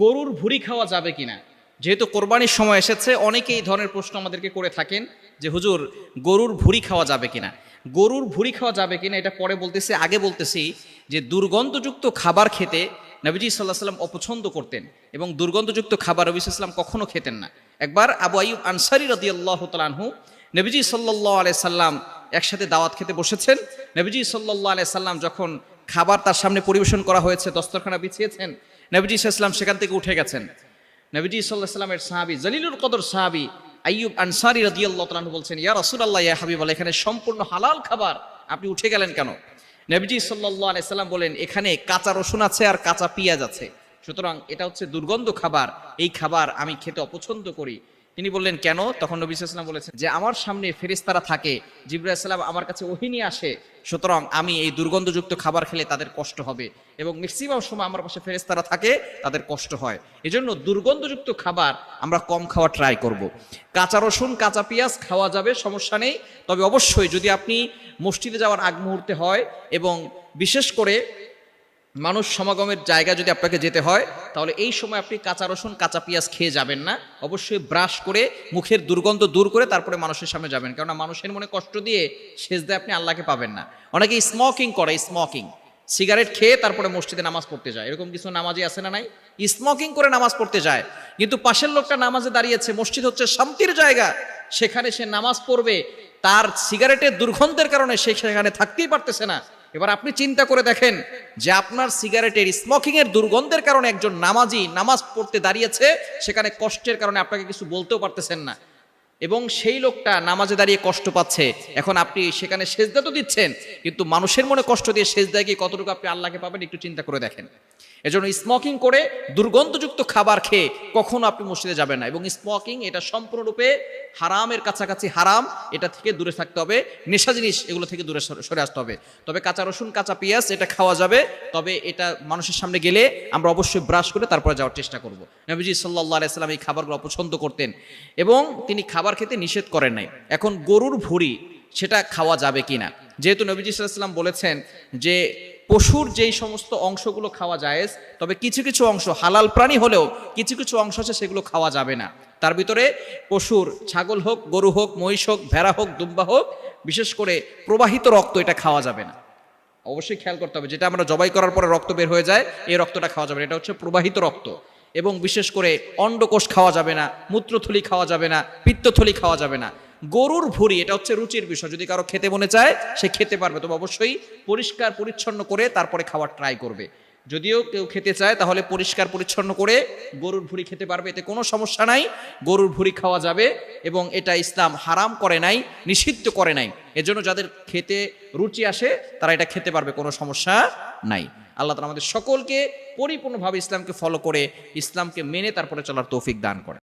গরুর ভুড়ি খাওয়া যাবে কিনা? যেহেতু কোরবানির সময় এসেছে, অনেকেই এই ধরনের প্রশ্ন আমাদেরকে করে থাকেন যে, হুজুর, গরুর ভুড়ি খাওয়া যাবে কিনা? গরুর ভুড়ি খাওয়া যাবে কিনা, এটা পরে বলতেছি, আগে বলতেছি যে, দুর্গন্ধযুক্ত খাবার খেতে নবীজি সাল্লাহ সাল্লাম অপছন্দ করতেন এবং দুর্গন্ধযুক্ত খাবার নবী সাল্লাম কখনো খেতেন না। একবার আবু আইব আনসারি রদি আল্লাহ তালানহু নবীজি সাল্লাহ আলাই সাল্লাম একসাথে দাওয়াত খেতে বসেছেন। নবীজি সাল্লাহ আলাই সাল্লাম যখন খাবার তার সামনে পরিবেশন করা হয়েছে, দস্তরখানা বিছিয়েছেন নবীজি ইসলাম সেখান থেকে উঠে গেছেন। নবীজি সাল্লাহ সাল্লামের সাহাবি জলিলুল কদর সাহাবি আইয়ুব আনসারি রাদিয়াল্লাহু তাআলা বলছেন, ইয়া রসুল্লাহ ইয়া হাবিব এখানে সম্পূর্ণ হালাল খাবার আপনি উঠে গেলেন কেন? নবীজি সাল্লাহ আলাইসাল্লাম বলেন, এখানে কাঁচা রসুন আছে আর কাঁচা পেঁয়াজ আছে। সুতরাং এটা হচ্ছে দুর্গন্ধ খাবার। এই খাবার আমি খেতে অপছন্দ করি। তিনি বললেন, কেন? তখন নবী সাল্লাম বলেছেন যে, আমার সামনে ফেরেশতারা থাকে, জিব্রাইল সাল্লাম আমার কাছে ওহিনী আসে, সুতরাং আমি এই দুর্গন্ধযুক্ত খাবার খেলে তাদের কষ্ট হবে এবং ম্যাক্সিমাম সময় আমার পাশে ফেরেশতারা থাকে, তাদের কষ্ট হয়। এজন্য দুর্গন্ধযুক্ত খাবার আমরা কম খাওয়া ট্রাই করব। কাঁচা রসুন, কাঁচা পেঁয়াজ খাওয়া যাবে, সমস্যা নেই। তবে অবশ্যই যদি আপনি মসজিদে যাওয়ার আগ মুহূর্তে হয় এবং বিশেষ করে মানুষ সমাগমের জায়গা যদি আপনাকে যেতে হয়, তাহলে এই সময় আপনি কাঁচা রসুন, কাঁচা পেঁয়াজ খেয়ে যাবেন না। অবশ্যই ব্রাশ করে, মুখের দুর্গন্ধ দূর করে তারপরে মানুষের সামনে যাবেন। কেননা মানুষের মনে কষ্ট দিয়ে শেষ দিয়ে আপনি আল্লাহকে পাবেন না। অনেকে স্মোকিং করে স্মোকিং সিগারেট খেয়ে তারপরে মসজিদে নামাজ পড়তে যায়। এরকম কিছু নামাজি আছে না নাই? স্মোকিং করে নামাজ পড়তে যায়। কিন্তু পাশের লোকটা নামাজে দাঁড়িয়েছে। মসজিদ হচ্ছে শান্তির জায়গা। সেখানে সে নামাজ পড়বে। তার সিগারেটের দুর্গন্ধের কারণে সে সেখানে থাকতেই পারতেছে না। এবার আপনি চিন্তা করে দেখেন যে আপনার সিগারেটের স্মোকিং এর দুর্গন্ধের কারণে একজন নামাজি নামাজ পড়তে দাঁড়িয়েছে, সেখানে কষ্টের কারণে আপনাকে কিছু বলতেও পারতেছেন না। এবং সেই লোকটা নামাজে দাঁড়িয়ে কষ্ট পাচ্ছে। এখন আপনি সেখানে সেজদা তো দিচ্ছেন, কিন্তু মানুষের মনে কষ্ট দিয়ে সেজদায় গিয়ে কতটুকু আপনি আল্লাহকে পাবেন একটু চিন্তা করে দেখেন। এজন্য স্মোকিং করে দুর্গন্ধযুক্ত খাবার খেয়ে কখনো আপনি মসজিদে যাবেন না এবং স্মোকিং এটা সম্পূর্ণরূপে হারামের কাছাকাছি হারাম, এটা থেকে দূরে থাকতে হবে। নেশা জিনিস এগুলো থেকে দূরে সরে আসতে হবে। তবে কাঁচা রসুন, কাঁচা পেঁয়াজ, এটা খাওয়া যাবে। তবে এটা মানুষের সামনে গেলে আমরা অবশ্যই ব্রাশ করে তারপরে যাওয়ার চেষ্টা করব। নবীজি সাল্লাহ আলাইসাল্লাম এই খাবারগুলো অপছন্দ করতেন এবং তিনি খাবার খেতে নিষেধ করেন নাই। এখন গরুর ভুড়ি, সেটা খাওয়া যাবে কিনা? যেহেতু নবীজি সাল্লাম বলেছেন যে, পশুর যেই সমস্ত অংশগুলো খাওয়া যায় তবে কিছু কিছু অংশ হালাল প্রাণী হলেও কিছু কিছু অংশ আছে, সেগুলো খাওয়া যাবে না। তার ভিতরে পশুর ছাগল হোক, গরু হোক, মহিষ হোক, ভেড়া হোক, দুম্বা হোক, বিশেষ করে প্রবাহিত রক্ত এটা খাওয়া যাবে না। অবশ্যই খেয়াল করতে হবে, যেটা আমরা জবাই করার পরে রক্ত বের হয়ে যায়, এই রক্তটা খাওয়া যাবে না। এটা হচ্ছে প্রবাহিত রক্ত। এবং বিশেষ করে অন্ডকোষ খাওয়া যাবে না, মূত্রথলি খাওয়া যাবে না, পিত্তথলি খাওয়া যাবে না। গরুর ভুড়ি, এটা হচ্ছে রুচির বিষয়, যদি কারও খেতে মনে চায়, সে খেতে পারবে। তবে অবশ্যই পরিষ্কার পরিচ্ছন্ন করে তারপরে খাওয়ার ট্রাই করবে। যদিও কেউ খেতে চায়, তাহলে পরিষ্কার পরিচ্ছন্ন করে গরুর ভুড়ি খেতে পারবে। এতে কোনো সমস্যা নাই, গরুর ভুড়ি খাওয়া যাবে এবং এটা ইসলাম হারাম করে নাই, নিষিদ্ধ করে নাই। এজন্য যাদের খেতে রুচি আসে, তারা এটা খেতে পারবে, কোনো সমস্যা নাই। আল্লাহ তালা আমাদের সকলকে পরিপূর্ণভাবে ইসলামকে ফলো করে, ইসলামকে মেনে তারপরে চলার তৌফিক দান করে।